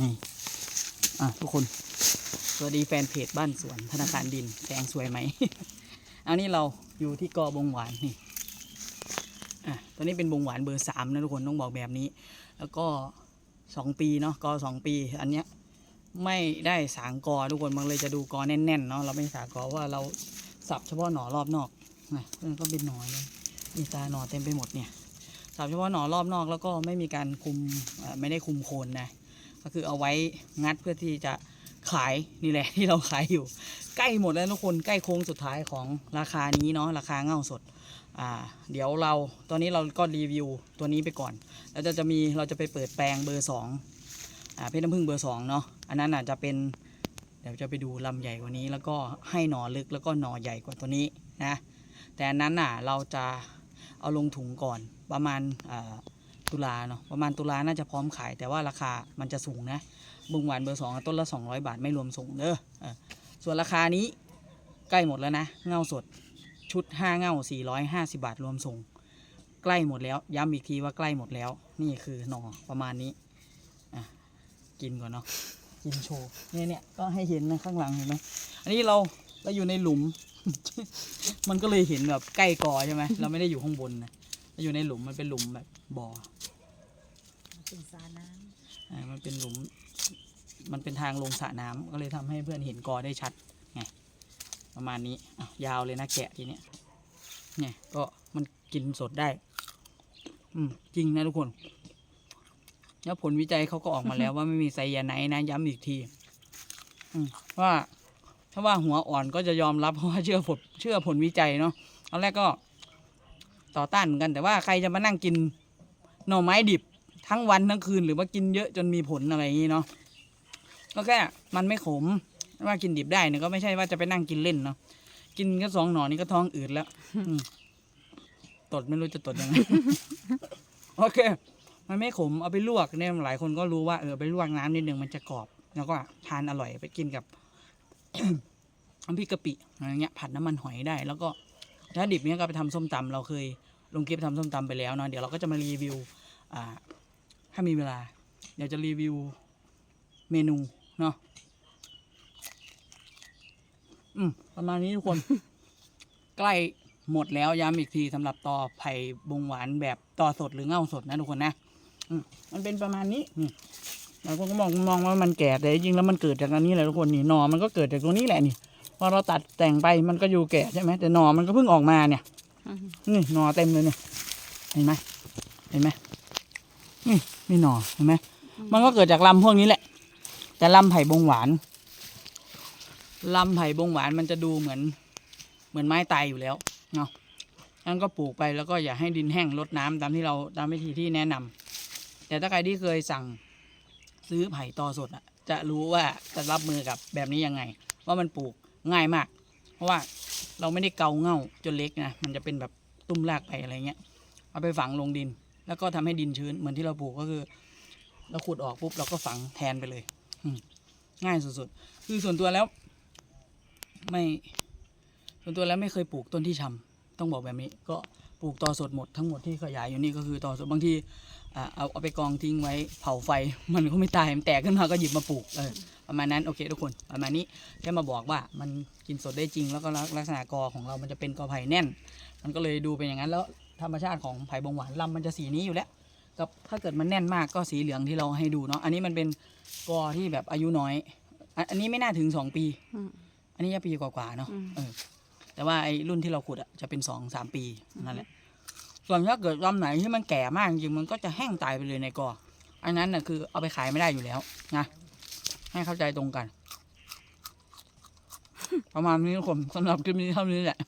นี่ อะทุกคน สวัสดีแฟนเพจบ้านสวนธนาคารดิน แสงสวยไหม อันนี้เราอยู่ที่กอบงหวานนี่ อะตัวนี้เป็นบงหวานเบอร์สามนะทุกคนต้องบอกแบบนี้ แล้วก็สองปีเนาะกอสองปี อันเนี้ยไม่ได้สางกอทุกคนมันเลยจะดูกอแน่นๆเนาะเราไม่สางกอว่าเราสับเฉพาะหน่อรอบนอกนะมันก็เป็นหน่อเลยมีตาหน่อเต็มไปหมดเนี่ยสับเฉพาะหน่อรอบนอกแล้วก็ไม่มีการคุมไม่ได้คุมโคนนะ ก็คือเอาไว้งัดเพื่อที่จะขายนี่แหละที่เราขายอยู่ ใกล้หมดแล้วทุกคนใกล้โค้งสุดท้ายของราคานี้เนาะราคาเง่าสดอ่าเดี๋ยวเราตอนนี้เราก็รีวิวตัวนี้ไปก่อน แล้วจะจะมีเราจะไปเปิดแปลงเบอร์สองอ่าเพชรน้ำผึ้งเบอร์สองเนาะอันนั้นอาจจะเป็นเดี๋ยวจะไปดูลำใหญ่กว่านี้ แล้วก็ให้หนอลึกแล้วก็หนอใหญ่กว่าตัวนี้นะแต่อันนั้นน่ะเราจะเอาลงถุงก่อนประมาณอ่า ตุลาเนาะประมาณตุลาน่าจะพร้อมขาย แต่ว่าราคามันจะสูงนะบุงหวานเบอร์สองต้นละ 200 บาทไม่รวมส่งเด้อส่วนราคานี้ใกล้หมดแล้วนะ เงาสดชุด 5 เง่า450 บาทรวมส่ง ใกล้หมดแล้ว ย้ำอีกทีว่าใกล้หมดแล้ว นี่คือหน่อประมาณนี้อะกินก่อนเนาะกินโชว์เนี่ยเนี่ยก็ให้เห็นนะข้างหลังเห็นไหมอันนี้เราเราอยู่ในหลุม มันก็เลยเห็นแบบใกล้กอใช่ไหมเราไม่ได้อยู่ข้างบนนะเราอยู่ในหลุมมันเป็นหลุมแบบบ่อ เป็นสาน้อ่ามันเป็นหลุม มันเป็นทางลงสระน้ำก็เลยทำให้เพื่อนเห็นกอได้ชัดไงประมาณนี้อะยาวเลยนะแกะทีเนี้ยเนี่ยก็มันกินสดได้ อืมจริงนะทุกคน แล้วผลวิจัยเขาก็ออกมาแล้ว ว่าไม่มีไซยาไนด์นะย้ำอีกที อืมว่า ถ้าว่าหัวอ่อนก็จะยอมรับเพราะว่าเชื่อผลเชื่อผลวิจัยเนาะตอนแรกก็ต่อต้านเหมือนกันแต่ว่าใครจะมานั่งกินหน่อไม้ดิบ ทั้งวันทั้งคืนหรือว่ากินเยอะจนมีผลอะไรอย่างนี้เนาะก็แค่มันไม่ขมว่ากินดิบได้เนี่ยก็ไม่ใช่ว่าจะไปนั่งกินเล่นเนาะกินแค่สองหน่อนี่ก็ท้องอืดแล้วตดไม่รู้จะตดยังไงโอเค มันไม่ขมเอาไปลวกเนี่ยหลายคนก็รู้ว่าเออไปลวกน้ำนิดนึงมันจะกรอบ แล้วก็ทานอร่อยไปกินกับน้ำพริกกะปิอะไรเงี้ยผัดน้ำมันหอยได้ แล้วก็ถ้าดิบเนี้ยก็ไปทำส้มตำเราเคยลงคลิปทำส้มตำไปแล้วเนาะเดี๋ยวเราก็จะมารีวิว อ่า ถ้ามีเวลา เดี๋ยวจะรีวิวเมนูเนาะอืมประมาณนี้ทุกคน ใกล้หมดแล้วย้ำอีกทีสำหรับต่อไผ่บงหวานแบบต่อสดหรือเง่าสดนะทุกคนนะอืมมันเป็นประมาณนี้นี่หลายคนก็มองมองว่ามันแก่แต่จริงๆแล้วมันเกิดจากอันนี้แหละทุกคนนี่หนอมันก็เกิดจากตรงนี้แหละนี่พอเราตัดแต่งไปมันก็อยู่แก่ใช่ไหมแต่หนอมันก็เพิ่งออกมาเนี่ยำนี่หนอเต็มเลยเนี่ยเห็นไหมเห็นไหม นี่นี่หนอเห็นไหมมันก็เกิดจากลำพวกนี้แหละ แต่ลำไผ่บงหวานลำไผ่บงหวานมันจะดูเหมือน เหมือนไม้ตายอยู่แล้วเนาะงั้นก็ปลูกไปแล้วก็อย่าให้ดินแห้งรดน้ำตามที่เราตามวิธีที่แนะนำแต่ถ้าใครที่เคยสั่งซื้อไผ่ตอสดอะจะรู้ว่าจะรับมือกับแบบนี้ยังไง ว่ามันปลูกง่ายมาก เพราะว่าเราไม่ได้เกาเง่าจนเล็กนะมันจะเป็นแบบตุ้มรากไปอะไรเงี้ยเอาไปฝังลงดิน แล้วก็ทำให้ดินชื้นเหมือนที่เราปลูกก็คือ เราขุดออกปุ๊บเราก็ฝังแทนไปเลย อืง่ายสุดๆ คือส่วนตัวแล้ว ไม่ ส่วนตัวแล้วไม่เคยปลูกต้นที่ชำต้องบอกแบบนี้ ก็ปลูกตอสดหมดทั้งหมดที่ขยายอยู่นี่ก็คือตอสดบางที่เอาเอาไปกองทิ้งไว้เผาไฟ มันก็ไม่ตายมันแตกขึ้นมาก็หยิบมาปลูกเออประมาณนั้นโอเคทุกคนประมาณนี้แค่มาบอกว่ามันกินสดได้จริงแล้วก็ลักษณะกอของเรามันจะเป็นกอไผ่แน่น มันก็เลยดูเป็นอย่างนั้นแล้ว ธรรมชาติของไผ่บงหวานลำมันจะสีนี้อยู่แล้วกับถ้าเกิดมันแน่นมากก็สีเหลืองที่เราให้ดูเนาะอันนี้มันเป็นกอที่แบบอายุน้อย อันอันนี้ไม่น่าถึงสองปีอืมอันนี้จะปีกว่าๆเนาะอืมเออแต่ว่าไอ้รุ่นที่เราขุดอะจะเป็นสองสามปีนั่นแหละส่วนถ้าเกิดลำไหนที่มันแก่มากจริงๆมันก็จะแห้งตายไปเลยในกออันนั้นน่ะคือเอาไปขายไม่ได้อยู่แล้วนะให้เข้าใจตรงกัน ประมาณนี้ทุกคนสำหรับคลิปนี้เท่านี้แหละ